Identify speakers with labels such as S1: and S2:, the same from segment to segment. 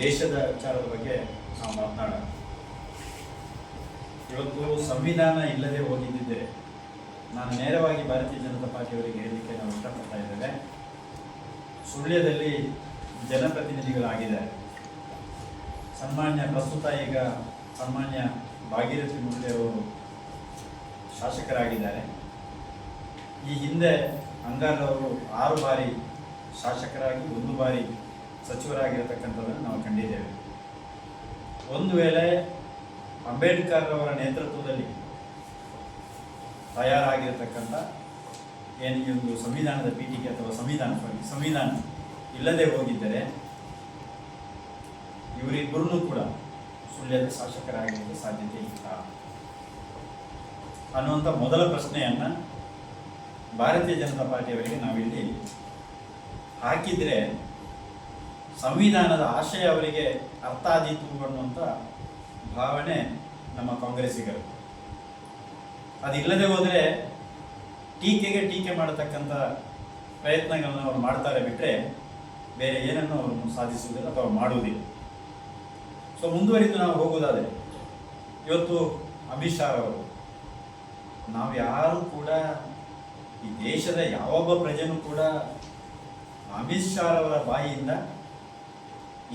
S1: ದೇಶದ ವಿಚಾರದ ಬಗ್ಗೆ ನಾವು ಮಾತನಾಡೋಣ. ಇವತ್ತು ಸಂವಿಧಾನ ಇಲ್ಲದೆ ಹೋಗಿದ್ದಿದ್ದರೆ ನಾನು ನೇರವಾಗಿ ಭಾರತೀಯ ಜನತಾ ಪಾರ್ಟಿಯವರಿಗೆ ಹೇಳಲಿಕ್ಕೆ ನಾವು ಇಷ್ಟಪಡ್ತಾ ಇದ್ದೇವೆ. ಸುಳ್ಯದಲ್ಲಿ ಜನಪ್ರತಿನಿಧಿಗಳಾಗಿದ್ದಾರೆ. ಸನ್ಮಾನ್ಯ ಪ್ರಸ್ತುತ ಈಗ ಸನ್ಮಾನ್ಯ ಭಾಗೀರಥಿ ಮುಂದೆ ಅವರು ಶಾಸಕರಾಗಿದ್ದಾರೆ. ಈ ಹಿಂದೆ ಅಂಗಾರವರು ಆರು ಬಾರಿ ಶಾಸಕರಾಗಿ, ಒಂದು ಬಾರಿ ಸಚಿವರಾಗಿರತಕ್ಕಂಥದ್ದನ್ನು ನಾವು ಕಂಡಿದ್ದೇವೆ ಒಂದು ವೇಳೆ ಅಂಬೇಡ್ಕರ್ ಅವರ ನೇತೃತ್ವದಲ್ಲಿ ತಯಾರಾಗಿರತಕ್ಕಂಥ ಏನು ಈ ಒಂದು ಸಂವಿಧಾನದ ಪೀಠಿಕೆ ಅಥವಾ ಸಂವಿಧಾನ ಸಂವಿಧಾನ ಇಲ್ಲದೆ ಹೋಗಿದ್ದರೆ ಇವರಿಬ್ಬರೂ ಕೂಡ ಸುಳ್ಯದ ಶಾಸಕರಾಗಿರೋ ಸಾಧ್ಯತೆ ಇಲ್ಲ. ಅನ್ನುವಂಥ ಮೊದಲ ಪ್ರಶ್ನೆಯನ್ನು ಭಾರತೀಯ ಜನತಾ ಪಾರ್ಟಿಯವರಿಗೆ ನಾವಿಲ್ಲಿ ಹಾಕಿದರೆ ಸಂವಿಧಾನದ ಆಶಯ ಅವರಿಗೆ ಅರ್ಥ ಆದೀತು ಅನ್ನುವಂಥ ಭಾವನೆ ನಮ್ಮ ಕಾಂಗ್ರೆಸ್ಸಿಗರು. ಅದಿಲ್ಲದೆ ಹೋದರೆ ಟೀಕೆಗೆ ಟೀಕೆ ಮಾಡತಕ್ಕಂಥ ಪ್ರಯತ್ನಗಳನ್ನು ಅವರು ಮಾಡ್ತಾರೆ ಬಿಟ್ಟರೆ ಬೇರೆ ಏನನ್ನು ಅವರು ಸಾಧಿಸುವುದಿಲ್ಲ ಅಥವಾ ಮಾಡುವುದಿಲ್ಲ. ಸೊ ಮುಂದುವರಿದು ನಾವು ಹೋಗುವುದಾದರೆ, ಇವತ್ತು ಅಮಿತ್ ಶಾ ಅವರು ನಾವು ಯಾರು ಕೂಡ ಈ ದೇಶದ ಯಾವೊಬ್ಬ ಪ್ರಜೆನೂ ಕೂಡ ಅಮಿತ್ ಶಾ ಅವರ ಬಾಯಿಯಿಂದ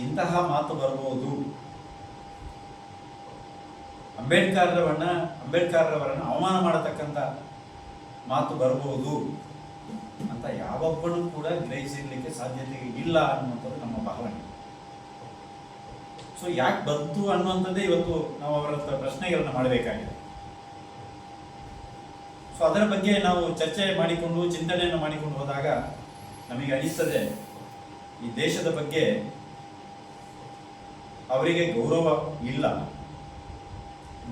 S1: ಇಂತಹ ಮಾತು ಬರಬಹುದು. ಅಂಬೇಡ್ಕರ್ರವನ್ನ, ಅಂಬೇಡ್ಕರ್ರವರನ್ನು ಅವಮಾನ ಮಾಡತಕ್ಕಂಥ ಮಾತು ಬರಬಹುದು. ಅಂತ ಯಾವೊಬ್ಬನೂ ಕೂಡ ಗ್ರಹಿಸಿರ್ಲಿಕ್ಕೆ ಸಾಧ್ಯತೆ ಇಲ್ಲ ಅನ್ನುವಂಥದ್ದು ನಮ್ಮ ಭಾವನೆ. ಸೊ ಯಾಕೆ ಬಂತು ಅನ್ನುವಂಥದ್ದೇ ಇವತ್ತು ನಾವು ಅವರ ಪ್ರಶ್ನೆಗಳನ್ನ ಮಾಡಬೇಕಾಗಿದೆ. ಸೊ ಅದರ ಬಗ್ಗೆ ನಾವು ಚರ್ಚೆ ಮಾಡಿಕೊಂಡು, ಚಿಂತನೆಯನ್ನು ಮಾಡಿಕೊಂಡು ಹೋದಾಗ ನಮಗೆ ಅನಿಸ್ತದೆ, ಈ ದೇಶದ ಬಗ್ಗೆ ಅವರಿಗೆ ಗೌರವ ಇಲ್ಲ.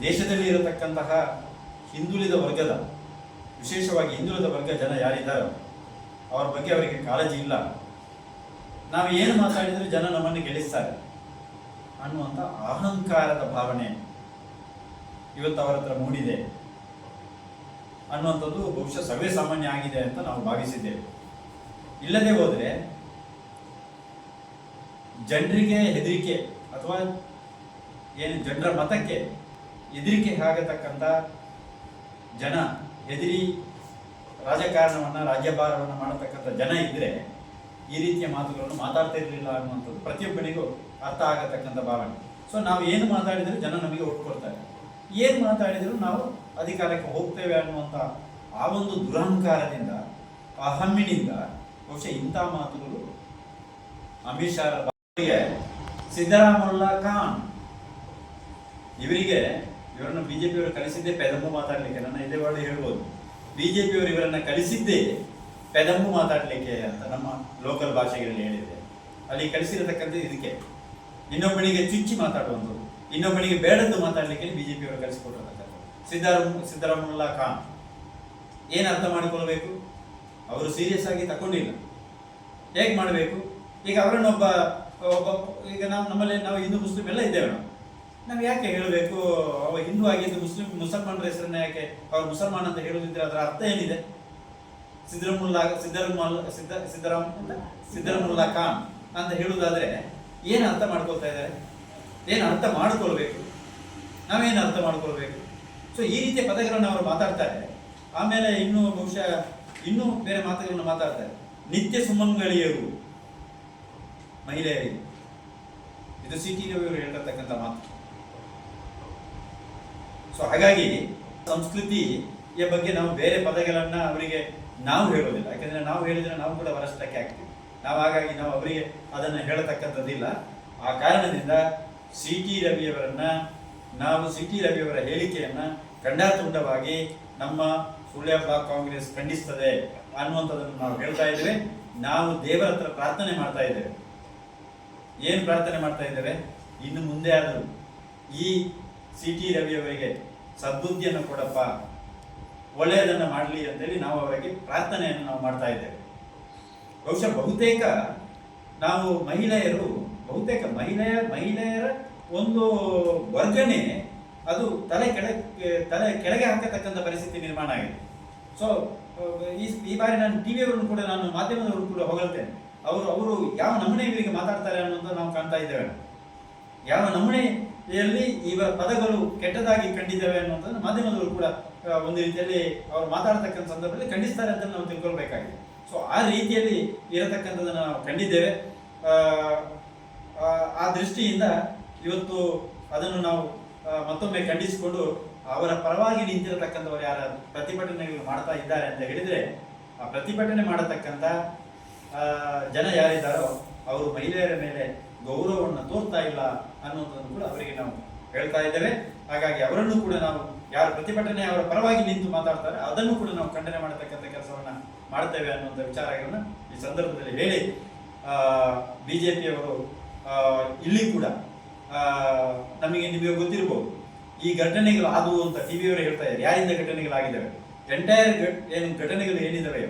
S1: ದೇಶದಲ್ಲಿ ಇರತಕ್ಕಂತಹ ಹಿಂದುಳಿದ ವರ್ಗದ, ವಿಶೇಷವಾಗಿ ಹಿಂದುಳಿದ ವರ್ಗ ಜನ ಯಾರಿದ್ದಾರೋ, ಅವರ ಬಗ್ಗೆ ಅವರಿಗೆ ಕಾಳಜಿ ಇಲ್ಲ. ನಾವು ಏನು ಮಾತಾಡಿದರೂ ಜನ ನಮ್ಮನ್ನು ಗೆಲ್ಲಿಸ್ತಾರೆ. ಅನ್ನುವಂಥ ಅಹಂಕಾರದ ಭಾವನೆ ಇವತ್ತು ಅವರ ಹತ್ರ ಮೂಡಿದೆ. ಅನ್ನುವಂಥದ್ದು ಬಹುಶಃ ಸರ್ವೇ ಸಾಮಾನ್ಯ ಆಗಿದೆ ಅಂತ ನಾವು ಭಾವಿಸಿದ್ದೇವೆ. ಇಲ್ಲದೆ ಹೋದರೆ ಜನರಿಗೆ ಹೆದರಿಕೆ ಅಥವಾ ಏನು ಜನರ ಮತಕ್ಕೆ ಹೆದರಿಕೆ ಆಗತಕ್ಕಂಥ ಜನ, ಹೆದರಿ ರಾಜಕಾರಣವನ್ನು, ರಾಜ್ಯಭಾರವನ್ನು ಮಾಡತಕ್ಕಂಥ ಜನ ಇದ್ದರೆ ಈ ರೀತಿಯ ಮಾತುಗಳನ್ನು ಮಾತಾಡ್ತಾ ಇರಲಿಲ್ಲ ಅನ್ನುವಂಥದ್ದು ಪ್ರತಿಯೊಬ್ಬನಿಗೂ ಅರ್ಥ ಆಗತಕ್ಕಂಥ ಭಾವನೆ. ಸೊ ನಾವು ಏನು ಮಾತಾಡಿದರೂ ಜನ ನಮಗೆ ಒಟ್ಟು ಕೊಡ್ತಾರೆ. ಏನು ಮಾತಾಡಿದರೂ ನಾವು ಅಧಿಕಾರಕ್ಕೆ ಹೋಗ್ತೇವೆ ಅನ್ನುವಂಥ ಆ ಒಂದು ದುರಹಂಕಾರದಿಂದ ಅಹಮ್ಮಿನಿಂದ ಬಹುಶಃ ಇಂಥ ಮಾತುಗಳು ಅಮಿತ್ ಶಾ ಸಿದ್ದರಾಮುಲ್ಲಾ ಖಾನ್ ಇವರಿಗೆ ಇವರನ್ನು ಬಿಜೆಪಿಯವರು ಕಳಿಸಿದ್ದೇ ಪೆದಂಬು ಮಾತಾಡಲಿಕ್ಕೆ. ನನ್ನ ಇದೇ ಒಳ್ಳೆ ಹೇಳ್ಬೋದು. ಬಿಜೆಪಿಯವರು ಇವರನ್ನು ಕಳಿಸಿದ್ದೇ ಪೆದಂಬು ಮಾತಾಡಲಿಕ್ಕೆ ಅಂತ ನಮ್ಮ ಲೋಕಲ್ ಭಾಷೆಗಳಲ್ಲಿ ಹೇಳಿದೆ ಅಲ್ಲಿ ಕಳಿಸಿರತಕ್ಕಂಥ ಇದಕ್ಕೆ. ಇನ್ನೊಬ್ಬನಿಗೆ ಚುಚ್ಚಿ ಮಾತಾಡುವಂಥದ್ದು. ಇನ್ನೊಬ್ಬನಿಗೆ ಬೇಡದ್ದು ಮಾತಾಡಲಿಕ್ಕೆ ಬಿಜೆಪಿಯವರು ಕಳಿಸಿಕೊಟ್ಟಿರತಕ್ಕಂಥದ್ದು. ಸಿದ್ದರಾಮ ಸಿದ್ದರಾಮುಲ್ಲಾ ಖಾನ್ ಏನು ಅರ್ಥ ಮಾಡಿಕೊಳ್ಬೇಕು? ಅವರು ಸೀರಿಯಸ್ ಆಗಿ ತಗೊಂಡಿಲ್ಲ ಹೇಗೆ ಮಾಡಬೇಕು? ಈಗ ಅವರನ್ನೊಬ್ಬ ಒಬ್ಬ ಈಗ ನಾವು ನಮ್ಮಲ್ಲಿ ನಾವು ಹಿಂದೂ ಮುಸ್ಲಿಂ ಎಲ್ಲ ಇದ್ದೇವೆ ನಾವು. ನಾವು ಯಾಕೆ ಹೇಳಬೇಕು? ಅವ ಹಿಂದೂ ಆಗಿದ್ದು ಮುಸ್ಲಿಂ ಮುಸಲ್ಮಾನರ ಹೆಸರನ್ನ ಯಾಕೆ ಅವ್ರು ಮುಸಲ್ಮಾನ್ ಅಂತ ಹೇಳುದಿದ್ರೆ ಅದರ ಅರ್ಥ ಏನಿದೆ? ಸಿದ್ದರಮುಲ್ಲಾ, ಸಿದ್ದರಮಲ್, ಸಿದ್ದ, ಸಿದ್ದರಾಮ್ ಸಿದ್ದರಮುಲ್ಲಾ ಖಾನ್ ಅಂತ ಹೇಳುವುದಾದ್ರೆ ಏನು ಅರ್ಥ ಮಾಡ್ಕೊಳ್ತಾ ಇದ್ದಾರೆ? ಏನು ಅರ್ಥ ಮಾಡ್ಕೊಳ್ಬೇಕು? ನಾವೇನು ಅರ್ಥ ಮಾಡ್ಕೊಳ್ಬೇಕು? ಸೊ ಈ ರೀತಿಯ ಪದಗಳನ್ನು ಅವರು ಮಾತಾಡ್ತಾರೆ. ಆಮೇಲೆ ಇನ್ನೂ ಬಹುಶಃ ಇನ್ನೂ ಬೇರೆ ಮಾತುಗಳನ್ನು ಮಾತಾಡ್ತಾರೆ. ನಿತ್ಯ ಸುಮಂಗಳಿಯರು ಮಹಿಳೆಯರಿಗೆ. ಇದು ಸಿ ಟಿ ರವಿಯವರು ಹೇಳಿರತಕ್ಕಂಥ ಮಾತು. ಸೊ ಹಾಗಾಗಿ ಸಂಸ್ಕೃತಿಯ ಬಗ್ಗೆ ನಾವು ಬೇರೆ ಪದಗಳನ್ನ ಅವರಿಗೆ ನಾವು ಹೇಳೋದಿಲ್ಲ ಯಾಕಂದ್ರೆ ನಾವು ಹೇಳಿದ್ರೆ ನಾವು ಕೂಡ ವರಷ್ಟಕ್ಕೆ ಆಗ್ತೀವಿ. ನಾವು ಹಾಗಾಗಿ ನಾವು ಅವರಿಗೆ ಅದನ್ನು ಹೇಳತಕ್ಕಂಥದ್ದಿಲ್ಲ. ಆ ಕಾರಣದಿಂದ ಸಿ ಟಿ ರವಿಯವರನ್ನ, ನಾವು ಸಿ ಟಿ ರವಿಯವರ ಹೇಳಿಕೆಯನ್ನ ಖಂಡಾತುಂಡವಾಗಿ ನಮ್ಮ ಸುಳ್ಯ ಬ್ಲಾಕ್ ಕಾಂಗ್ರೆಸ್ ಖಂಡಿಸ್ತದೆ ಅನ್ನುವಂಥದ್ದನ್ನು ನಾವು ಹೇಳ್ತಾ ಇದ್ದೇವೆ. ನಾವು ದೇವರ ಹತ್ರ ಪ್ರಾರ್ಥನೆ ಮಾಡ್ತಾ ಇದ್ದೇವೆ. ಏನು ಪ್ರಾರ್ಥನೆ ಮಾಡ್ತಾ ಇದ್ದಾರೆ? ಇನ್ನು ಮುಂದೆ ಆದರೂ ಈ ಸಿ ಟಿ ರವಿಯವರಿಗೆ ಸದ್ಬುದ್ಧಿಯನ್ನು ಕೊಡಪ್ಪ, ಒಳ್ಳೆಯದನ್ನು ಮಾಡಲಿ ಅಂತೇಳಿ ನಾವು ಅವರಿಗೆ ಪ್ರಾರ್ಥನೆಯನ್ನು ನಾವು ಮಾಡ್ತಾ ಇದ್ದೇವೆ. ಬಹುಶಃ ಬಹುತೇಕ ನಾವು ಮಹಿಳೆಯರು, ಬಹುತೇಕ ಮಹಿಳೆಯ, ಮಹಿಳೆಯರ ಒಂದು ವರ್ಗನೆ ಅದು ತಲೆ ಕೆಳ, ತಲೆ ಕೆಳಗೆ ಹಾಕತಕ್ಕಂಥ ಪರಿಸ್ಥಿತಿ ನಿರ್ಮಾಣ ಆಗಿದೆ. ಸೊ ಈ ಈ ಬಾರಿ ನಾನು ಟಿ ವಿಯವರನ್ನು ಕೂಡ ನಾನು ಮಾಧ್ಯಮದವರು ಕೂಡ ಹೊಗಳ್ತೇನೆ. ಅವರು ಅವರು ಯಾವ ನಮೂನೆ ಇವರಿಗೆ ಮಾತಾಡ್ತಾರೆ ಅನ್ನೋದು ನಾವು ಕಾಣ್ತಾ ಇದ್ದೇವೆ. ಯಾವ ನಮೂನೆಯಲ್ಲಿ ಇವ ಪದಗಳು ಕೆಟ್ಟದಾಗಿ ಕಂಡಿದ್ದಾವೆ ಅನ್ನೋದನ್ನು ಮಾಧ್ಯಮದವರು ಕೂಡ ಒಂದು ರೀತಿಯಲ್ಲಿ ಅವರು ಮಾತಾಡ್ತಕ್ಕಂಥ ಸಂದರ್ಭದಲ್ಲಿ ಖಂಡಿಸ್ತಾರೆ ಅಂತ ನಾವು ತಿಳ್ಕೊಳ್ಬೇಕಾಗಿದೆ. ಸೊ ಆ ರೀತಿಯಲ್ಲಿ ಇರತಕ್ಕಂಥದ್ದನ್ನು ನಾವು ಕಂಡಿದ್ದೇವೆ. ಆ, ದೃಷ್ಟಿಯಿಂದ ಇವತ್ತು ಅದನ್ನು ನಾವು ಮತ್ತೊಮ್ಮೆ ಖಂಡಿಸಿಕೊಂಡು ಅವರ ಪರವಾಗಿ ನಿಂತಿರತಕ್ಕಂಥವ್ರು ಯಾರು ಪ್ರತಿಭಟನೆಗಳು ಮಾಡ್ತಾ ಇದ್ದಾರೆ ಅಂತ ಹೇಳಿದ್ರೆ ಆ ಪ್ರತಿಭಟನೆ ಮಾಡತಕ್ಕಂಥ ಜನ ಯಾರಿದ್ದಾರೋ ಅವರು ಮಹಿಳೆಯರ ಮೇಲೆ ಗೌರವವನ್ನು ತೋರ್ತಾ ಇಲ್ಲ ಅನ್ನೋದನ್ನು ಕೂಡ ಅವರಿಗೆ ನಾವು ಹೇಳ್ತಾ ಇದ್ದೇವೆ. ಹಾಗಾಗಿ ಅವರನ್ನು ಕೂಡ ನಾವು ಯಾರು ಪ್ರತಿಭಟನೆ ಅವರ ಪರವಾಗಿ ನಿಂತು ಮಾತಾಡ್ತಾರೆ, ಅದನ್ನು ಕೂಡ ನಾವು ಖಂಡನೆ ಮಾಡತಕ್ಕಂಥ ಕೆಲಸವನ್ನು ಮಾಡ್ತೇವೆ ಅನ್ನುವಂಥ ವಿಚಾರಗಳನ್ನು ಈ ಸಂದರ್ಭದಲ್ಲಿ ಹೇಳಿ ಬಿ ಜೆ ಪಿಯವರು ಇಲ್ಲಿ ಕೂಡ ನಮಗೆ ನಿಮಗೆ ಗೊತ್ತಿರಬಹುದು ಈ ಘಟನೆಗಳು ಆದವು ಅಂತ ಟಿವಿಯವರು ಹೇಳ್ತಾ ಇದ್ದಾರೆ. ಯಾರಿಂದ ಘಟನೆಗಳಾಗಿದ್ದಾವೆ? ಎಂಟೈರ್ ಏನು ಘಟನೆಗಳು ಏನಿದ್ದಾವೆ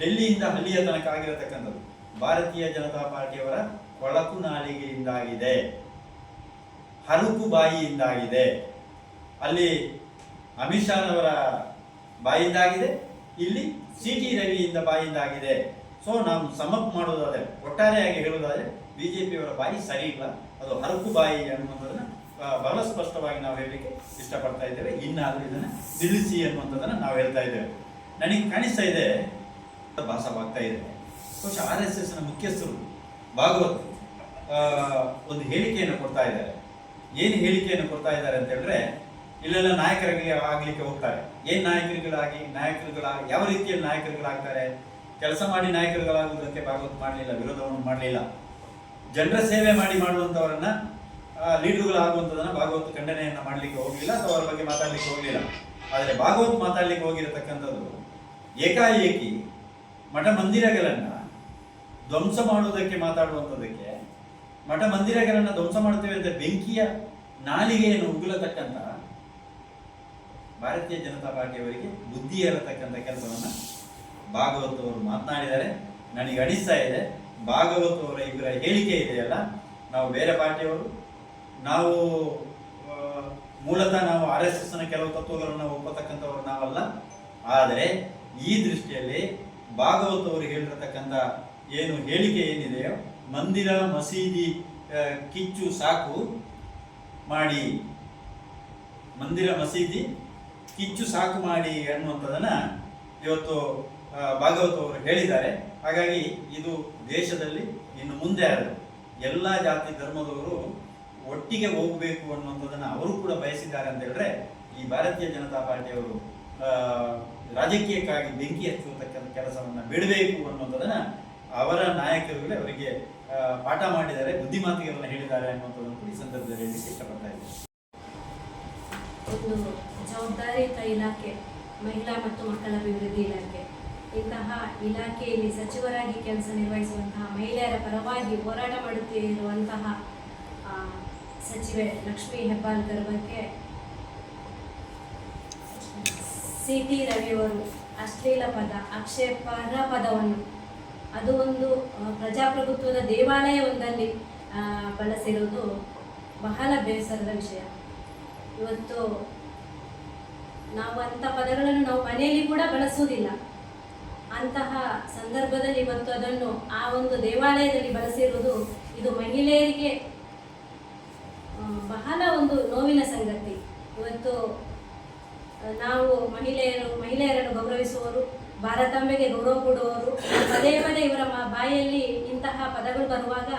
S1: ಡೆಲ್ಲಿಯಿಂದ ಹಳ್ಳಿಯ ತನಕ ಆಗಿರತಕ್ಕಂಥದ್ದು. ಭಾರತೀಯ ಜನತಾ ಪಾರ್ಟಿಯವರ ಕೊಳಕು ನಾಲಿಗೆಯಿಂದಾಗಿದೆ. ಹರುಕು ಬಾಯಿಯಿಂದಾಗಿದೆ. ಅಲ್ಲಿ ಅಮಿತ್ ಶಾನವರ ಬಾಯಿಂದಾಗಿದೆ. ಇಲ್ಲಿ ಸಿ ಟಿ ರವಿಯಿಂದ ಬಾಯಿಂದಾಗಿದೆ. ಸೊ ನಾವು ಸಮಪ್ ಮಾಡೋದಾದರೆ, ಒಟ್ಟಾರೆಯಾಗಿ ಹೇಳುವುದಾದ್ರೆ ಬಿಜೆಪಿಯವರ ಬಾಯಿ ಸರಿ ಇಲ್ಲ. ಅದು ಹರಕು ಬಾಯಿ ಅನ್ನುವಂಥದ್ದನ್ನು ಬಹಳ ಸ್ಪಷ್ಟವಾಗಿ ನಾವು ಹೇಳಲಿಕ್ಕೆ ಇಷ್ಟಪಡ್ತಾ ಇದ್ದೇವೆ. ಇನ್ನಾದರೂ ಇದನ್ನ ನಿಲ್ಲಿಸಿ ಅನ್ನುವಂಥದ್ದನ್ನು ನಾವು ಹೇಳ್ತಾ ಇದ್ದೇವೆ. ನನಗೆ ಕಾಣಿಸ್ತಾ ಇದೆ ಭಾಸವಾಗ್ತಾ ಇದೆ. ಬಹುಶಃ ಆರ್ ಎಸ್ ಎಸ್ನ ಮುಖ್ಯಸ್ಥರು ಭಾಗವತ್ ಒಂದು ಹೇಳಿಕೆಯನ್ನು ಕೊಡ್ತಾ ಇದ್ದಾರೆ. ಏನು ಹೇಳಿಕೆಯನ್ನು ಕೊಡ್ತಾ ಇದ್ದಾರೆ ಅಂತ ಹೇಳಿದ್ರೆ, ಇಲ್ಲೆಲ್ಲ ನಾಯಕರಿಗೆ ಆಗ್ಲಿಕ್ಕೆ ಹೋಗ್ತಾರೆ. ಏನ್ ನಾಯಕರುಗಳಾಗಿ, ನಾಯಕರುಗಳ, ಯಾವ ರೀತಿಯಲ್ಲಿ ನಾಯಕರುಗಳಾಗ್ತಾರೆ? ಕೆಲಸ ಮಾಡಿ ನಾಯಕರುಗಳಾಗುವುದಕ್ಕೆ ಭಾಗವತ್ ಮಾಡಲಿಲ್ಲ, ವಿರೋಧವನ್ನು ಮಾಡಲಿಲ್ಲ. ಜನರ ಸೇವೆ ಮಾಡಿ ಮಾಡುವಂತವರನ್ನ ಲೀಡರ್ಗಳಾಗುವಂತದನ್ನ ಭಾಗವತ್ ಖಂಡನೆಯನ್ನ ಮಾಡಲಿಕ್ಕೆ ಹೋಗಲಿಲ್ಲ ಅಥವಾ ಅವರ ಬಗ್ಗೆ ಮಾತಾಡ್ಲಿಕ್ಕೆ ಹೋಗಲಿಲ್ಲ. ಆದರೆ ಭಾಗವತ್ ಮಾತಾಡ್ಲಿಕ್ಕೆ ಹೋಗಿರತಕ್ಕಂಥದ್ದು ಏಕಾಏಕಿ ಮಠ ಮಂದಿರಗಳನ್ನ ಧ್ವಂಸ ಮಾಡುವುದಕ್ಕೆ ಮಾತಾಡುವಂಥದ್ದಕ್ಕೆ, ಮಠ ಮಂದಿರಗಳನ್ನ ಧ್ವಂಸ ಮಾಡ್ತೇವೆ ಅಂತ ಬೆಂಕಿಯ ನಾಲಿಗೆಯನ್ನು ಉಗುಲತಕ್ಕಂಥ ಭಾರತೀಯ ಜನತಾ ಪಾರ್ಟಿಯವರಿಗೆ ಬುದ್ಧಿ ಇರತಕ್ಕಂಥ ಕೆಲಸವನ್ನು ಭಾಗವತ್ ಅವರು ಮಾತನಾಡಿದ್ದಾರೆ. ನನಗೆ ಅನಿಸ್ತಾ ಇದೆ. ಭಾಗವತ್ ಅವರ ಹೇಳಿಕೆ ಇದೆಯಲ್ಲ ನಾವು ಬೇರೆ ಪಾರ್ಟಿಯವರು, ನಾವು ಮೂಲತಃ ನಾವು ಆರ್ ಎಸ್ ಎಸ್ನ ಕೆಲವು ತತ್ವಗಳನ್ನು ಒಪ್ಪತಕ್ಕಂಥವ್ರು ನಾವಲ್ಲ. ಆದರೆ ಈ ದೃಷ್ಟಿಯಲ್ಲಿ ಭಾಗವತ್ ಅವರು ಹೇಳಿರತಕ್ಕಂಥ ಏನು ಹೇಳಿಕೆ ಏನಿದೆಯೋ, ಮಂದಿರ, ಮಸೀದಿ ಕಿಚ್ಚು, ಸಾಕು ಮಾಡಿ, ಮಂದಿರ, ಮಸೀದಿ, ಕಿಚ್ಚು, ಸಾಕು ಮಾಡಿ ಅನ್ನುವಂಥದ್ದನ್ನು ಇವತ್ತು ಭಾಗವತ ಅವರು ಹೇಳಿದ್ದಾರೆ. ಹಾಗಾಗಿ ಇದು ದೇಶದಲ್ಲಿ ಇನ್ನು ಮುಂದೆ ಆದರೂ ಎಲ್ಲ ಜಾತಿ ಧರ್ಮದವರು ಒಟ್ಟಿಗೆ ಹೋಗಬೇಕು ಅನ್ನುವಂಥದ್ದನ್ನು ಅವರು ಕೂಡ ಬಯಸಿದ್ದಾರೆ ಅಂತ ಹೇಳಿದ್ರೆ ಈ ಭಾರತೀಯ ಜನತಾ ಪಾರ್ಟಿಯವರು ರಾಜಕೀಯಕ್ಕಾಗಿ ಬೆಂಕಿ ಹಚ್ಚುವಂತಕ್ಕಂಥ ಕೆಲಸವನ್ನು ಬಿಡಬೇಕು ಅನ್ನೋದನ್ನ ಅವರ ನಾಯಕರುಗಳೇ ಅವರಿಗೆ ಪಾಠ ಮಾಡಿದ್ದಾರೆ ಬುದ್ಧಿಮಾತಿಗಳನ್ನ ಹೇಳಿದ್ದಾರೆ ಅನ್ನುವಂಥದ್ದನ್ನು ಈ ಸಂದರ್ಭದಲ್ಲಿ ಹೇಳಲಿಕ್ಕೆ ಇಷ್ಟಪಡ್ತಾ ಇದ್ದೀನಿ.
S2: ಒಂದು ಜವಾಬ್ದಾರಿಯುತ ಇಲಾಖೆ, ಮಹಿಳಾ ಮತ್ತು ಮಕ್ಕಳ ಅಭಿವೃದ್ಧಿ ಇಲಾಖೆ. ಇಂತಹ ಇಲಾಖೆಯಲ್ಲಿ ಸಚಿವರಾಗಿ ಕೆಲಸ ನಿರ್ವಹಿಸುವಂತಹ ಮಹಿಳೆಯರ ಪರವಾಗಿ ಹೋರಾಟ ಮಾಡುತ್ತಿರುವಂತಹ ಸಚಿವೆ ಲಕ್ಷ್ಮೀ ಹೆಬ್ಬಾಳ್ಕರ್ ಬಗ್ಗೆ ಸಿ ಟಿ ರವಿಯವರು ಅಶ್ಲೀಲ ಪದ ಆಕ್ಷೇಪಾರ್ಹ ಪದವನ್ನು. ಅದು ಒಂದು ಪ್ರಜಾಪ್ರಭುತ್ವದ ದೇವಾಲಯವೊಂದಲ್ಲಿ ಬಳಸಿರುವುದು ಬಹಳ ಬೇಸರದ ವಿಷಯ. ಇವತ್ತು ನಾವು ಅಂಥ ಪದಗಳನ್ನು ನಾವು ಮನೆಯಲ್ಲಿ ಕೂಡ ಬಳಸುವುದಿಲ್ಲ. ಅಂತಹ ಸಂದರ್ಭದಲ್ಲಿ ಇವತ್ತು ಅದನ್ನು ಆ ಒಂದು ದೇವಾಲಯದಲ್ಲಿ ಬಳಸಿರುವುದು ಇದು ಮಹಿಳೆಯರಿಗೆ ಬಹಳ ಒಂದು ನೋವಿನ ಸಂಗತಿ. ಇವತ್ತು ನಾವು ಮಹಿಳೆಯರು, ಮಹಿಳೆಯರನ್ನು ಗೌರವಿಸುವವರು ಭಾರತಾಂಬೆಗೆ ಗೌರವ ಕೊಡುವವರು ಪದೇ ಪದೇ ಇವರ ಬಾಯಲ್ಲಿ ಇಂತಹ ಪದಗಳು ಬರುವಾಗ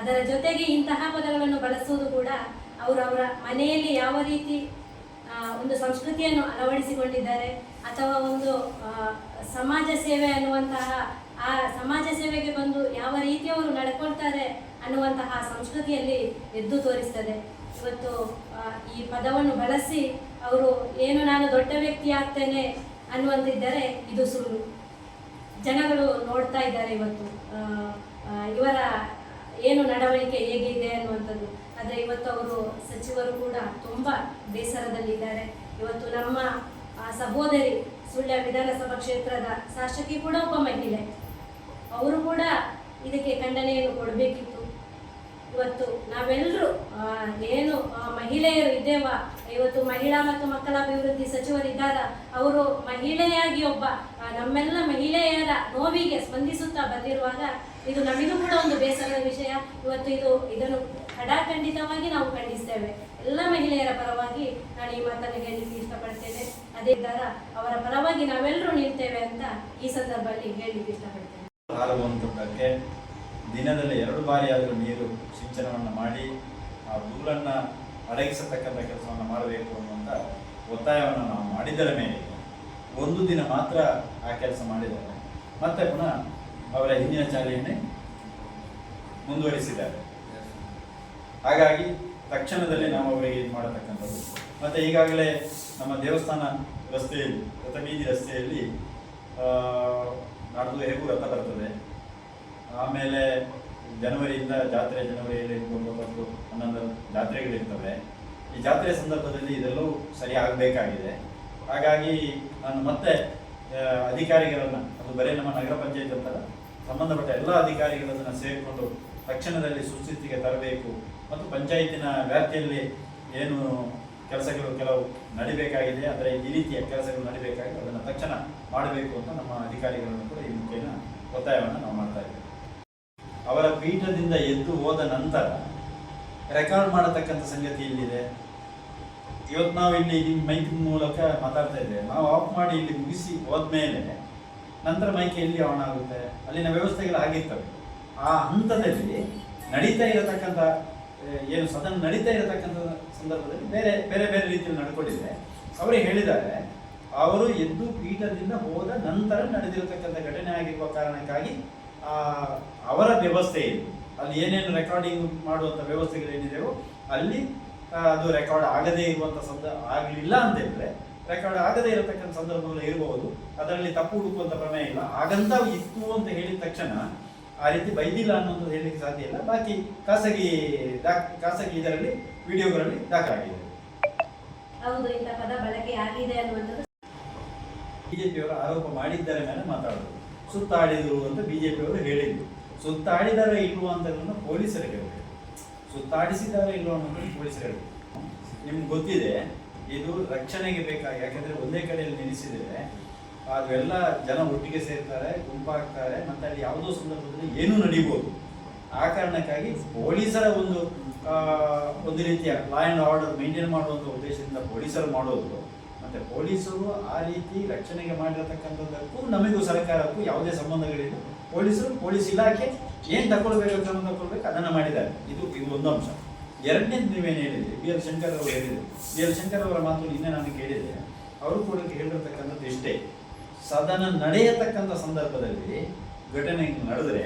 S2: ಅದರ ಜೊತೆಗೆ ಇಂತಹ ಪದಗಳನ್ನು ಬಳಸುವುದು ಕೂಡ ಅವರು ಅವರ ಮನೆಯಲ್ಲಿ ಯಾವ ರೀತಿ ಒಂದು ಸಂಸ್ಕೃತಿಯನ್ನು ಅಳವಡಿಸಿಕೊಂಡಿದ್ದಾರೆ ಅಥವಾ ಒಂದು ಸಮಾಜ ಸೇವೆ ಅನ್ನುವಂತಹ, ಆ ಸಮಾಜ ಸೇವೆಗೆ ಬಂದು ಯಾವ ರೀತಿ ಅವರು ನಡ್ಕೊಳ್ತಾರೆ ಅನ್ನುವಂತಹ ಸಂಸ್ಕೃತಿಯಲ್ಲಿ ಎದ್ದು ತೋರಿಸ್ತದೆ. ಇವತ್ತು ಈ ಪದವನ್ನು ಬಳಸಿ ಅವರು, ಏನು ನಾನು ದೊಡ್ಡ ವ್ಯಕ್ತಿ ಆಗ್ತೇನೆ ಅನ್ನುವಂತಿದ್ದರೆ ಇದು ಸುಳ್ಳು. ಜನಗಳು ನೋಡ್ತಾ ಇದ್ದಾರೆ ಇವತ್ತು. ಇವರ ಏನು ನಡವಳಿಕೆ ಹೇಗಿದೆ ಅನ್ನುವಂಥದ್ದು. ಆದರೆ ಇವತ್ತು ಅವರು ಸಚಿವರು ಕೂಡ ತುಂಬ ಬೇಸರದಲ್ಲಿದ್ದಾರೆ. ಇವತ್ತು ನಮ್ಮ ಸಹೋದರಿ ಸುಳ್ಯ ವಿಧಾನಸಭಾ ಕ್ಷೇತ್ರದ ಶಾಸಕಿ ಕೂಡ ಒಬ್ಬ ಮಹಿಳೆ. ಅವರು ಕೂಡ ಇದಕ್ಕೆ ಖಂಡನೆಯನ್ನು ಕೊಡಬೇಕಿತ್ತು. ಇವತ್ತು ನಾವೆಲ್ಲರೂ ಏನು ಮಹಿಳೆಯರು ಇದ್ದೇವ ಇವತ್ತು ಮಹಿಳಾ ಮತ್ತು ಮಕ್ಕಳ ಅಭಿವೃದ್ಧಿ ಸಚಿವರಿದ್ದಾರ, ಅವರು ಮಹಿಳೆಯಾಗಿ ಒಬ್ಬ ನಮ್ಮೆಲ್ಲ ಮಹಿಳೆಯರ ನೋವಿಗೆ ಸ್ಪಂದಿಸುತ್ತಾ ಬಂದಿರುವಾಗ ಇದು ನಮಗೂ ಕೂಡ ಒಂದು ಬೇಸರದ ವಿಷಯ. ಇವತ್ತು ಇದು, ಇದನ್ನು ಖಡಾಖಂಡಿತವಾಗಿ ಖಂಡಿತವಾಗಿ ನಾವು ಖಂಡಿಸ್ತೇವೆ. ಎಲ್ಲ ಮಹಿಳೆಯರ ಪರವಾಗಿ ನಾನು ಈ ಮಾತನ್ನು ಹೇಳಲಿಕ್ಕೆ ಇಷ್ಟಪಡ್ತೇನೆ. ಅದೇ ತರ ಅವರ ಪರವಾಗಿ ನಾವೆಲ್ಲರೂ ನಿಲ್ತೇವೆ ಅಂತ ಈ ಸಂದರ್ಭದಲ್ಲಿ ಹೇಳಲಿಕ್ಕೆ ಇಷ್ಟಪಡ್ತೇನೆ.
S1: ದಿನದಲ್ಲಿ ಎರಡು ಬಾರಿ ಆದರೂ ನೀರು ಸಿಂಚನವನ್ನು ಮಾಡಿ, ಆ ಧೂಳನ್ನು ಅಡಗಿಸತಕ್ಕಂಥ ಕೆಲಸವನ್ನು ಮಾಡಬೇಕು ಅನ್ನುವಂಥ ಒತ್ತಾಯವನ್ನು ನಾವು ಮಾಡಿದ್ದರ ಮೇಲೆ ಒಂದು ದಿನ ಮಾತ್ರ ಆ ಕೆಲಸ ಮಾಡಿದ್ದಾರೆ. ಮತ್ತೆ ಪುನಃ ಅವರ ಹಿಂದಿನ ಚಾಲೆಯನ್ನೇ ಮುಂದುವರಿಸಿದ್ದಾರೆ. ಹಾಗಾಗಿ ತಕ್ಷಣದಲ್ಲಿ ನಾವು ಅವರಿಗೆ ಇದು ಮಾಡತಕ್ಕಂಥದ್ದು. ಮತ್ತು ಈಗಾಗಲೇ ನಮ್ಮ ದೇವಸ್ಥಾನ ರಸ್ತೆಯಲ್ಲಿ, ರಥಬೀದಿ ರಸ್ತೆಯಲ್ಲಿ ನಾಡ್ದು ಹೇಗೂ ರಥ ಬರ್ತದೆ. ಆಮೇಲೆ ಜನವರಿಯಿಂದ ಜಾತ್ರೆ ಜನವರಿಯಲ್ಲಿ ಮತ್ತು ಹನ್ನೊಂದು ಜಾತ್ರೆಗಳಿರ್ತವೆ. ಈ ಜಾತ್ರೆ ಸಂದರ್ಭದಲ್ಲಿ ಇದೆಲ್ಲವೂ ಸರಿ ಆಗಬೇಕಾಗಿದೆ. ಹಾಗಾಗಿ ನಾನು ಮತ್ತೆ ಅಧಿಕಾರಿಗಳನ್ನು, ಅದು ಬರೀ ನಮ್ಮ ನಗರ ಪಂಚಾಯತ್ ಅಂತಲ್ಲ, ಸಂಬಂಧಪಟ್ಟ ಎಲ್ಲ ಅಧಿಕಾರಿಗಳನ್ನು ಸೇರಿಕೊಂಡು ತಕ್ಷಣದಲ್ಲಿ ಸುಸ್ಥಿತಿಗೆ ತರಬೇಕು ಮತ್ತು ಪಂಚಾಯತಿನ ವ್ಯಾಪ್ತಿಯಲ್ಲಿ ಏನು ಕೆಲಸಗಳು ಕೆಲವು ನಡಿಬೇಕಾಗಿದೆ, ಅಂದರೆ ಈ ರೀತಿಯ ಕೆಲಸಗಳು ನಡಿಬೇಕಾಗಿದೆ, ಅದನ್ನು ತಕ್ಷಣ ಮಾಡಬೇಕು ಅಂತ ನಮ್ಮ ಅಧಿಕಾರಿಗಳನ್ನು ಕೂಡ ಈ ಮುಖೇನ ಒತ್ತಾಯವನ್ನು ನಾವು ಮಾಡ್ತಾ ಇದ್ದೇವೆ. ಅವರ ಪೀಠದಿಂದ ಎದ್ದು ಹೋದ ನಂತರ ರೆಕಾರ್ಡ್ ಮಾಡತಕ್ಕಂಥ ಸಂಗತಿ ಇಲ್ಲಿದೆ ಇವತ್ತು ನಾವು ಇಲ್ಲಿ ಮೈಕ್ ಮೂಲಕ ಮಾತಾಡ್ತಾ ಇದ್ದೇವೆ. ನಾವು ಆಫ್ ಮಾಡಿ ಇಲ್ಲಿ ಮುಗಿಸಿ ಹೋದ್ಮೇಲೆ ನಂತರ ಮೈಕ್ ಎಲ್ಲಿ ಆನ್ ಆಗುತ್ತೆ? ಅಲ್ಲಿನ ವ್ಯವಸ್ಥೆಗಳು ಆಗಿರ್ತವೆ. ಆ ಹಂತದಲ್ಲಿ ನಡೀತಾ ಇರತಕ್ಕಂಥ ಏನು ಸದನ ನಡೀತಾ ಇರತಕ್ಕಂಥ ಸಂದರ್ಭದಲ್ಲಿ ಬೇರೆ ಬೇರೆ ಬೇರೆ ರೀತಿಯಲ್ಲಿ ನಡ್ಕೊಂಡಿದೆ. ಅವರು ಹೇಳಿದ್ದಾರೆ, ಅವರು ಎದ್ದು ಪೀಠದಿಂದ ಹೋದ ನಂತರ ನಡೆದಿರತಕ್ಕಂಥ ಘಟನೆ ಆಗಿರುವ ಕಾರಣಕ್ಕಾಗಿ ಅವರ ವ್ಯವಸ್ಥೆ ಇದೆ ಅಲ್ಲಿ ಏನೇನು ರೆಕಾರ್ಡಿಂಗ್ ಮಾಡುವಂಥ ವ್ಯವಸ್ಥೆಗಳೇನಿದೆಯೋ ಅಲ್ಲಿ ಅದು ರೆಕಾರ್ಡ್ ಆಗದೇ ಇರುವಂಥ ಸಂದರ್ಭ ಆಗಲಿಲ್ಲ ಅಂತ ಹೇಳಿದ್ರೆ ರೆಕಾರ್ಡ್ ಆಗದೇ ಇರತಕ್ಕಂಥ ಸಂದರ್ಭಗಳು ಇರಬಹುದು. ಅದರಲ್ಲಿ ತಪ್ಪು ಹುಡುಕುವಂಥ ಪ್ರಮೇಯ ಇಲ್ಲ. ಹಾಗಂತ ಇತ್ತು ಅಂತ ಹೇಳಿದ ತಕ್ಷಣ ಆ ರೀತಿ ಬೈದಿಲ್ಲ ಅನ್ನೋದು ಹೇಳಲಿಕ್ಕೆ ಸಾಧ್ಯ ಇಲ್ಲ. ಬಾಕಿ ಖಾಸಗಿ ಖಾಸಗಿ ಇದರಲ್ಲಿ ವಿಡಿಯೋಗಳಲ್ಲಿ ದಾಖಲಾಗಿದೆ. ಬಿಜೆಪಿಯವರು ಆರೋಪ ಮಾಡಿದ್ದಾರೆ ಮೇಲೆ ಮಾತಾಡೋದು. ಸುತ್ತಾಡಿದ್ರು ಅಂತ ಬಿಜೆಪಿಯವರು ಹೇಳಿದರು. ಸುತ್ತಾಡಿದಾರೆ ಇಲ್ವೋ ಅಂತ ಪೊಲೀಸರು ಹೇಳಬೇಕು ಸುತ್ತಾಡಿಸಿದಾರ ಇಲ್ವೋ ಅಂತ ಪೊಲೀಸರು ಹೇಳಬೇಕು ನಿಮ್ಗೆ ಗೊತ್ತಿದೆ, ಇದು ರಕ್ಷಣೆಗೆ ಬೇಕಾಗಿ, ಯಾಕಂದ್ರೆ ಒಂದೇ ಕಡೆಯಲ್ಲಿ ನಿಲ್ಲಿಸಿದ್ರೆ ಅದೆಲ್ಲ ಜನ ಒಟ್ಟಿಗೆ ಸೇರ್ತಾರೆ, ಗುಂಪಾಗ್ತಾರೆ, ಮತ್ತೆ ಅಲ್ಲಿ ಯಾವುದೋ ಸಂದರ್ಭದಲ್ಲಿ ಏನೂ ನಡೀಬೋದು. ಆ ಕಾರಣಕ್ಕಾಗಿ ಪೊಲೀಸರ ಒಂದು ಒಂದು ರೀತಿಯ ಲಾ ಆ್ಯಂಡ್ ಆರ್ಡರ್ ಮೇಂಟೈನ್ ಮಾಡುವಂಥ ಉದ್ದೇಶದಿಂದ ಪೊಲೀಸರು ಮಾಡೋದು. ಮತ್ತೆ ಪೊಲೀಸರು ಆ ರೀತಿ ರಕ್ಷಣೆಗೆ ಮಾಡಿರತಕ್ಕಂಥದ್ದಕ್ಕೂ ನಮಗೂ ಸರ್ಕಾರಕ್ಕೂ ಯಾವುದೇ ಸಂಬಂಧಗಳಿಲ್ಲ. ಪೊಲೀಸರು, ಪೊಲೀಸ್ ಇಲಾಖೆ ಏನು ತಗೊಳ್ಬೇಕು ಕ್ರಮ ತಗೊಳ್ಬೇಕು ಅದನ್ನು ಮಾಡಿದ್ದಾರೆ. ಇದು ಇದು ಒಂದು ಅಂಶ. ಎರಡನೇದು ನೀವೇನು ಹೇಳಿದ್ರಿ? ಬಿ ಎಲ್ ಶಂಕರ್ ಅವರು ಹೇಳಿದ್ರು. ಬಿ ಎಲ್ ಶಂಕರ್ ಅವರ ಮಾತು ನಿನ್ನೆ ನಾನು ಕೇಳಿದೆ. ಅವರು ಕೂಡ ಹೇಳಿರ್ತಕ್ಕಂಥದ್ದು ಇಷ್ಟೇ. ಸದನ ನಡೆಯತಕ್ಕಂಥ ಸಂದರ್ಭದಲ್ಲಿ ಘಟನೆ ನಡೆದ್ರೆ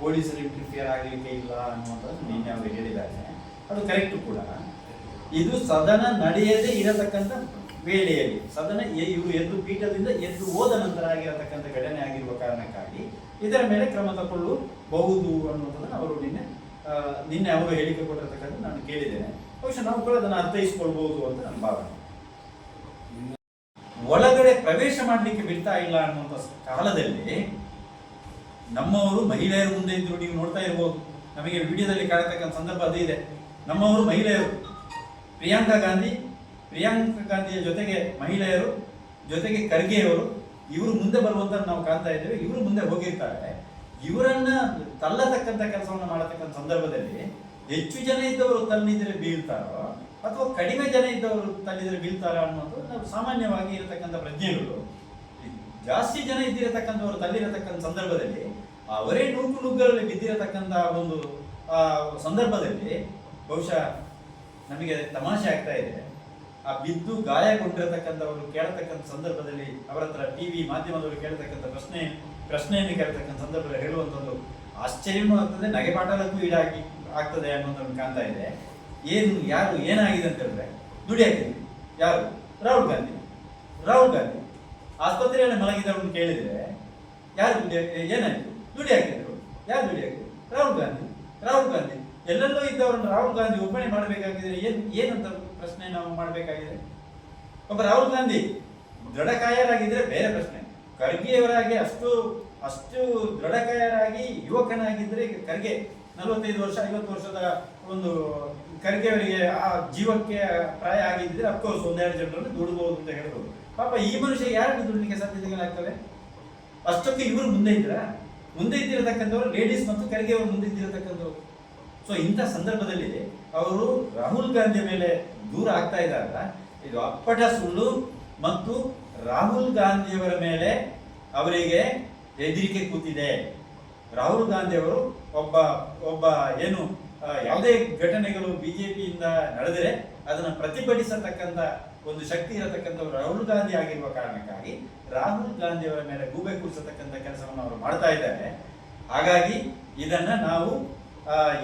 S1: ಪೊಲೀಸರು ಇಂಟರ್ಫಿಯರ್ ಆಗಲಿಕ್ಕೆ ಇಲ್ಲ ಅನ್ನುವಂಥದ್ದು ನಿನ್ನೆ ಅವರು ಹೇಳಿದ್ದಾರೆ. ಅದು ಕರೆಕ್ಟು ಕೂಡ. ಇದು ಸದನ ನಡೆಯದೇ ಇರತಕ್ಕಂಥ ವೇಳೆಯಲ್ಲಿ. ಸದನ ಇವರು ಎದ್ದು ಪೀಠದಿಂದ ಎದ್ದು ಹೋದ ನಂತರ ಆಗಿರತಕ್ಕಂಥ ಘಟನೆ ಆಗಿರುವ ಕಾರಣಕ್ಕಾಗಿ ಇದರ ಮೇಲೆ ಕ್ರಮ ತಗೊಳ್ಳಬಹುದು ಅನ್ನುವಂಥದ್ದನ್ನು ಅವರು ನಿನ್ನೆ ನಿನ್ನೆ ಅವರು ಹೇಳಿಕೆ ಕೊಟ್ಟಿರ್ತಕ್ಕಂಥ ನಾನು ಕೇಳಿದ್ದೇನೆ. ಬಹುಶಃ ನಾವು ಕೂಡ ಅದನ್ನು ಅರ್ಥೈಸ್ಕೊಳ್ಬಹುದು ಅಂತ ನನ್ನ ಭಾವನೆ. ಒಳಗಡೆ ಪ್ರವೇಶ ಮಾಡಲಿಕ್ಕೆ ಬಿಡ್ತಾ ಇಲ್ಲ ಅನ್ನುವಂಥ ಕಾಲದಲ್ಲಿ ನಮ್ಮವರು ಮಹಿಳೆಯರ ಮುಂದೆ ಇದ್ರು. ನೀವು ನೋಡ್ತಾ ಇರ್ಬೋದು. ನಮಗೆ ವಿಡಿಯೋದಲ್ಲಿ ಕಾಣತಕ್ಕಂಥ ಸಂದರ್ಭ ಅದೇ ಇದೆ. ನಮ್ಮವರು ಮಹಿಳೆಯರು. ಪ್ರಿಯಾಂಕಾ ಗಾಂಧಿ ಪ್ರಿಯಾಂಕಾ ಗಾಂಧಿಯ ಜೊತೆಗೆ ಮಹಿಳೆಯರು, ಜೊತೆಗೆ ಖರ್ಗೆಯವರು, ಇವರು ಮುಂದೆ ಬರುವಂತ ನಾವು ಕಾಣ್ತಾ ಇದ್ದೇವೆ, ಇವರು ಮುಂದೆ ಹೋಗಿರ್ತಾರೆ. ಇವರನ್ನ ತಳ್ಳತಕ್ಕಂಥ ಕೆಲಸವನ್ನು ಮಾಡತಕ್ಕಂಥ ಸಂದರ್ಭದಲ್ಲಿ ಹೆಚ್ಚು ಜನ ಇದ್ದವರು ತಲ್ಲಿದ್ರೆ ಬೀಳ್ತಾರೋ ಅಥವಾ ಕಡಿಮೆ ಜನ ಇದ್ದವರು ತಲ್ಲಿದ್ರೆ ಬೀಳ್ತಾರ ಅನ್ನೋದು ನಾವು ಸಾಮಾನ್ಯವಾಗಿ ಇರತಕ್ಕಂಥ ಪ್ರಜ್ಞೆಗಳು. ಜಾಸ್ತಿ ಜನ ಇದ್ದಿರತಕ್ಕಂಥವ್ರು ತಲ್ಲಿರತಕ್ಕಂಥ ಸಂದರ್ಭದಲ್ಲಿ ಅವರೇ ನೂಕು ನುಗ್ಗರಲ್ಲಿ ಬಿದ್ದಿರತಕ್ಕಂಥ ಒಂದು ಸಂದರ್ಭದಲ್ಲಿ ಬಹುಶಃ ನಮಗೆ ತಮಾಷೆ ಆಗ್ತಾ ಇದೆ. ಆ ಬಿದ್ದು ಗಾಯಗೊಂಡಿರತಕ್ಕಂಥವರು ಕೇಳತಕ್ಕಂಥ ಸಂದರ್ಭದಲ್ಲಿ ಅವರ ಹತ್ರ ಟಿವಿ ಮಾಧ್ಯಮದವರು ಕೇಳತಕ್ಕಂಥ ಪ್ರಶ್ನೆ, ಪ್ರಶ್ನೆಯನ್ನು ಕೇಳತಕ್ಕಂಥ ಸಂದರ್ಭದಲ್ಲಿ ಹೇಳುವಂಥದ್ದು ಆಶ್ಚರ್ಯವೂ ಆಗ್ತದೆ ನಗೆಪಾಟಲಕ್ಕೂ ಈಡಾಗಿ ಆಗ್ತದೆ ಅನ್ನೋದನ್ನು ಕಾಣ್ತಾ ಇದೆ. ಏನು, ಯಾರು ಏನಾಗಿದೆ ಅಂತ ಹೇಳಿದ್ರೆ ದುಡಿ ಯಾರು? ರಾಹುಲ್ ಗಾಂಧಿ. ರಾಹುಲ್ ಗಾಂಧಿ. ಆಸ್ಪತ್ರೆಯಲ್ಲಿ ಮಲಗಿದವರನ್ನು ಕೇಳಿದ್ರೆ, ಯಾರು ದುಡಿ ಏನಾಯ್ತು? ದುಡಿ ಹಾಕಿದ್ರು ಯಾರು ದುಡಿ ರಾಹುಲ್ ಗಾಂಧಿ. ರಾಹುಲ್ ಗಾಂಧಿ. ಎಲ್ಲೆಲ್ಲೋ ಇದ್ದವರನ್ನು ರಾಹುಲ್ ಗಾಂಧಿ ಒಬ್ಬನೇ ಮಾಡಬೇಕಾಗಿದ್ರೆ ಏನ್, ಏನಂತ ಪ್ರಶ್ನೆ ನಾವು ಮಾಡಬೇಕಾಗಿದೆ. ಒಬ್ಬ ರಾಹುಲ್ ಗಾಂಧಿ ದೃಢಕಾಯರಾಗಿದ್ರೆ ಬೇರೆ ಪ್ರಶ್ನೆ. ಖರ್ಗೆಯವರಾಗಿ ಅಷ್ಟು ಅಷ್ಟು ದೃಢಕಾಯರಾಗಿ ಯುವಕನಾಗಿದ್ರೆ ಈಗ ಖರ್ಗೆ. ನಲವತ್ತೈದು ವರ್ಷ, ಐವತ್ತು ವರ್ಷದ ಒಂದು ಖರ್ಗೆ ಅವರಿಗೆ ಆ ಜೀವಕ್ಕೆ ಪ್ರಾಯ ಆಗಿದ್ರೆ ಅಫ್ಕೋರ್ಸ್ ಒಂದೆರಡು ಜನರನ್ನು ದುಡಬಹುದು ಅಂತ ಹೇಳ್ಬೋದು. ಪಾಪ ಈ ಮನುಷ್ಯ ಯಾರನ್ನು ದುಡ್ಲಿಕ್ಕೆ ಸಾಧ್ಯತೆಗಳಾಗ್ತವೆ ಅಷ್ಟಕ್ಕೆ ಇವರು ಮುಂದೆ ಇದ್ರ? ಮುಂದೆ ಇದ್ದಿರತಕ್ಕಂಥವ್ರು ಲೇಡೀಸ್ ಮತ್ತು ಖರ್ಗೆ ಅವರು ಮುಂದೆ ಇದ್ದಿರತಕ್ಕಂಥವ್ರು. ಸೊ ಇಂಥ ಸಂದರ್ಭದಲ್ಲಿ ಅವರು ರಾಹುಲ್ ಗಾಂಧಿ ಮೇಲೆ ದೂರ ಆಗ್ತಾ ಇದ್ದಾರಲ್ಲ ಇದು ಅಪ್ಪಟ ಸುಳ್ಳು ಮತ್ತು ರಾಹುಲ್ ಗಾಂಧಿಯವರ ಮೇಲೆ ಅವರಿಗೆ ಹೆದರಿಕೆ ಕೂತಿದೆ. ರಾಹುಲ್ ಗಾಂಧಿಯವರು ಒಬ್ಬ ಒಬ್ಬ ಏನು ಯಾವುದೇ ಘಟನೆಗಳು ಬಿಜೆಪಿಯಿಂದ ನಡೆದರೆ ಅದನ್ನು ಪ್ರತಿಭಟಿಸತಕ್ಕಂಥ ಒಂದು ಶಕ್ತಿ ಇರತಕ್ಕಂಥವ್ರು ರಾಹುಲ್ ಗಾಂಧಿ ಆಗಿರುವ ಕಾರಣಕ್ಕಾಗಿ ರಾಹುಲ್ ಗಾಂಧಿಯವರ ಮೇಲೆ ಗೂಬೆ ಕೂರಿಸತಕ್ಕಂಥ ಕೆಲಸವನ್ನು ಅವರು ಮಾಡ್ತಾ ಇದ್ದಾರೆ. ಹಾಗಾಗಿ ಇದನ್ನು ನಾವು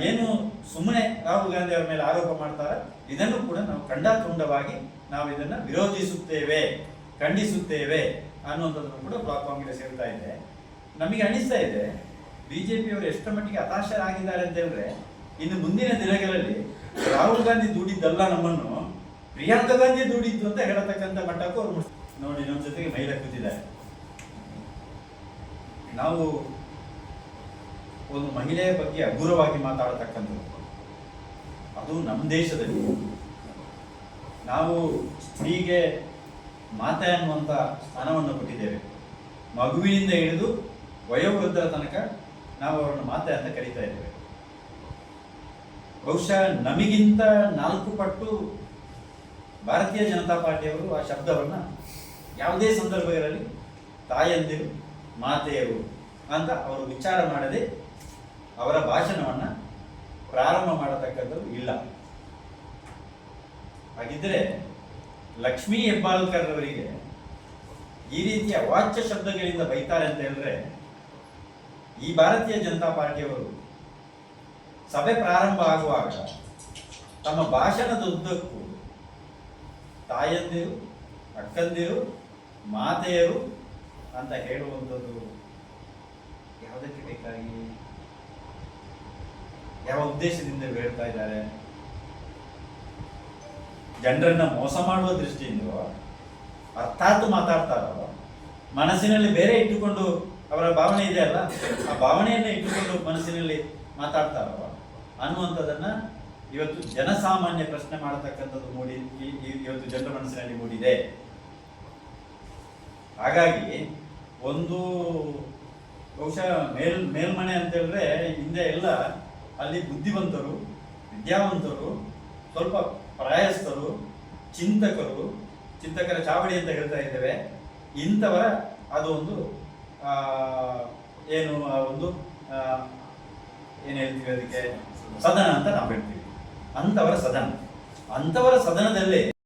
S1: ಏನು ಸುಮ್ಮನೆ ರಾಹುಲ್ ಗಾಂಧಿ ಅವರ ಮೇಲೆ ಆರೋಪ ಮಾಡ್ತಾರೆ ಇದನ್ನು ಕೂಡ ನಾವು ಖಂಡಾತುಂಡವಾಗಿ ನಾವು ಇದನ್ನ ವಿರೋಧಿಸುತ್ತೇವೆ, ಖಂಡಿಸುತ್ತೇವೆ ಅನ್ನುವಂಥದ್ದನ್ನು ಕೂಡ ಬ್ಲಾಕ್ ಕಾಂಗ್ರೆಸ್ ಹೇಳ್ತಾ ಇದೆ. ನಮಗೆ ಅನಿಸ್ತಾ ಇದೆ ಬಿಜೆಪಿಯವರು ಎಷ್ಟರ ಮಟ್ಟಿಗೆ ಹತಾಶರಾಗಿದ್ದಾರೆ ಅಂತ ಹೇಳಿದ್ರೆ, ಇನ್ನು ಮುಂದಿನ ದಿನಗಳಲ್ಲಿ ರಾಹುಲ್ ಗಾಂಧಿ ದೂಡಿದ್ದಲ್ಲ ನಮ್ಮನ್ನು, ಪ್ರಿಯಾಂಕಾ ಗಾಂಧಿ ದೂಡಿದ್ದು ಅಂತ ಹೇಳತಕ್ಕಂಥ ಮಟ್ಟಕ್ಕೂ ಅವರು ನೋಡಿ ನಮ್ಮ ಜೊತೆಗೆ ಮಹಿಳೆ ಕೂತಿದ್ದಾರೆ. ನಾವು ಒಂದು ಮಹಿಳೆಯ ಬಗ್ಗೆ ಅಗೂರವಾಗಿ ಮಾತಾಡತಕ್ಕಂಥದ್ದು. ಅದು ನಮ್ಮ ದೇಶದಲ್ಲಿ. ನಾವು ಸ್ತ್ರೀಗೆ ಮಾತೆ ಅನ್ನುವಂಥ ಸ್ಥಾನವನ್ನು ಕೊಟ್ಟಿದ್ದೇವೆ. ಮಗುವಿನಿಂದ ಹಿಡಿದು ವಯೋವೃದ್ಧರ ತನಕ ನಾವು ಅವರನ್ನು ಮಾತೆ ಅಂತ ಕರೀತಾ ಇದ್ದೇವೆ. ಬಹುಶಃ ನಮಗಿಂತ ನಾಲ್ಕು ಪಟ್ಟು ಭಾರತೀಯ ಜನತಾ ಪಾರ್ಟಿಯವರು ಆ ಶಬ್ದವನ್ನು ಯಾವುದೇ ಸಂದರ್ಭಗಳಲ್ಲಿ ತಾಯಂದಿರು, ಮಾತೆಯರು ಅಂತ ಅವರು ವಿಚಾರ ಮಾಡದೆ ಅವರ ಭಾಷಣವನ್ನು ಪ್ರಾರಂಭ ಮಾಡತಕ್ಕದ್ದು ಇಲ್ಲ. ಹಾಗಿದ್ರೆ ಲಕ್ಷ್ಮೀ ಹೆಬ್ಬಾಳ್ಕರ್ ಅವರಿಗೆ ಈ ರೀತಿಯ ವಾಚ್ಯ ಶಬ್ದಗಳಿಂದ ಬೈತಾರೆ ಅಂತ ಹೇಳಿದ್ರೆ ಈ ಭಾರತೀಯ ಜನತಾ ಪಾರ್ಟಿಯವರು ಸಭೆ ಪ್ರಾರಂಭ ಆಗುವಾಗ ತಮ್ಮ ಭಾಷಣದ ಉದ್ದಕ್ಕೂ ತಾಯಂದಿರು, ಅಕ್ಕಂದಿರು, ಮಾತೆಯರು ಅಂತ ಹೇಳುವಂಥದ್ದು ಯಾವುದಕ್ಕೆ ಬೇಕಾಗಿ? ಯಾವ ಉದ್ದೇಶದಿಂದ ಹೇಳ್ತಾ ಇದ್ದಾರೆ? ಜನರನ್ನ ಮೋಸ ಮಾಡುವ ದೃಷ್ಟಿಯಿಂದ ಅರ್ಥಾತ್ ಮಾತಾಡ್ತಾರೋ ಮನಸ್ಸಿನಲ್ಲಿ ಬೇರೆ ಇಟ್ಟುಕೊಂಡು ಅವರ ಭಾವನೆ ಇದೆ ಅಲ್ಲ? ಆ ಭಾವನೆಯನ್ನ ಇಟ್ಟುಕೊಂಡು ಮನಸ್ಸಿನಲ್ಲಿ ಮಾತಾಡ್ತಾರೋ ಅನ್ನುವಂಥದ್ದನ್ನ ಇವತ್ತು ಜನಸಾಮಾನ್ಯ ಪ್ರಶ್ನೆ ಮಾಡತಕ್ಕಂಥದ್ದು ಮೂಡಿ ಇವತ್ತು ಜನರ ಮನಸ್ಸಿನಲ್ಲಿ ಮೂಡಿದೆ. ಹಾಗಾಗಿ ಒಂದು ಬಹುಶಃ ಮೇಲ್, ಮೇಲ್ಮನೆ ಅಂತ ಹೇಳಿದ್ರೆ ಹಿಂದೆ ಎಲ್ಲ ಅಲ್ಲಿ ಬುದ್ಧಿವಂತರು, ವಿದ್ಯಾವಂತರು, ಸ್ವಲ್ಪ ಪ್ರಾಯಸ್ಥರು, ಚಿಂತಕರು, ಚಿಂತಕರ ಚಾವಡಿ ಅಂತ ಹೇಳ್ತಾ ಇದ್ದೇವೆ. ಇಂಥವರ ಅದು ಒಂದು ಏನು ಒಂದು ಏನು ಹೇಳ್ತೀವಿ ಅದಕ್ಕೆ? ಸದನ ಅಂತ ನಾವು ಹೇಳ್ತೀವಿ. ಅಂಥವರ ಸದನ. ಅಂಥವರ ಸದನದಲ್ಲಿ